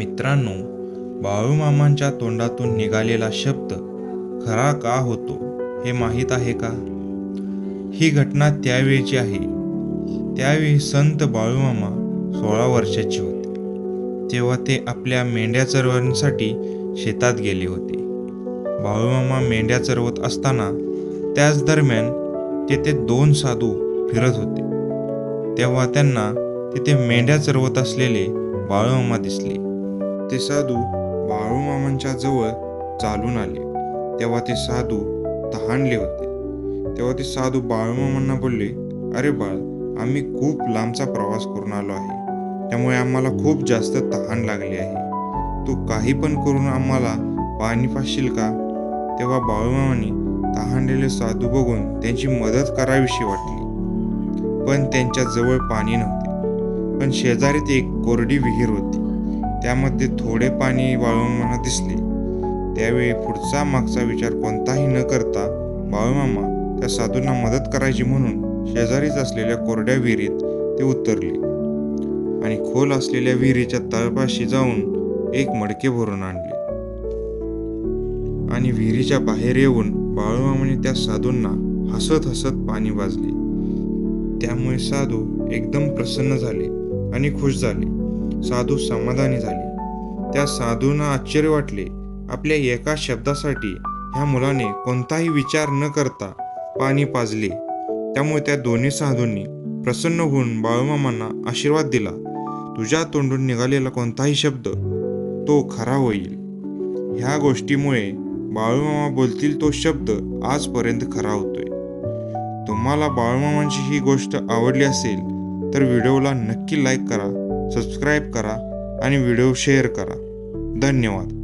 मित्रांनो बाळूमामांच्या तोंडातून निघालेला शब्द खरा का होतो हे माहीत आहे का? ही घटना त्यावेळची आहे. त्यावेळी संत बाळूमामा सोळा वर्षाचे होते. तेव्हा ते आपल्या मेंढ्या चरवण्यासाठी शेतात गेले होते. बाळूमामा मेंढ्या चरवत असताना त्याच दरम्यान तेथे दोन साधू फिरत होते. तेव्हा त्यांना तिथे मेंढ्या चरवत असलेले बाळूमामा दिसले. ते साधू बाळूमामांच्या जवळ चालून आले. तेव्हा ते साधू तहानले होते. तेव्हा ते साधू बाळूमामांना बोलले अरे बाळ आम्ही खूप लांबचा प्रवास करून आलो आहे. त्यामुळे आम्हाला खूप जास्त तहान लागली आहे. तू काही पण करून आम्हाला पाणी पाशील का? तेव्हा बाळूमामांनी तहानलेले साधू बघून त्यांची मदत करावीशी वाटली. पण त्यांच्या जवळ पाणी नव्हते. पण शेजारीत एक कोरडी विहीर होती. त्यामध्ये थोडे पाणी बाळूमामांना दिसले. त्यावेळी पुढचा मागचा विचार कोणताही न करता बाळूमामा त्या साधूंना मदत करायची म्हणून शेजारीच असलेल्या कोरड्या विहिरीत ते उतरले आणि खोल असलेल्या विहिरीच्या तळपाशी जाऊन एक मडके भरून आणले. आणि विहिरीच्या बाहेर येऊन बाळूमामाने त्या साधूंना हसत हसत पाणी वाजले. त्यामुळे साधू एकदम प्रसन्न झाले आणि खुश झाले. साधू समाधानी झाले. त्या साधूंना आश्चर्य वाटले. आपल्या एका शब्दासाठी ह्या मुलाने कोणताही विचार न करता पाणी पाजले. त्यामुळे त्या दोन्ही साधूंनी प्रसन्न होऊन बाळूमामांना आशीर्वाद दिला. तुझ्या तोंडून निघालेला कोणताही शब्द तो खरा होईल. ह्या गोष्टीमुळे बाळूमामा बोलतील तो शब्द आजपर्यंत खरा होतोय. तुम्हाला बाळूमामांची ही गोष्ट आवडली असेल तर व्हिडिओला नक्की लाईक करा. सबस्क्राईब करा आणि व्हिडिओ शेअर करा. धन्यवाद.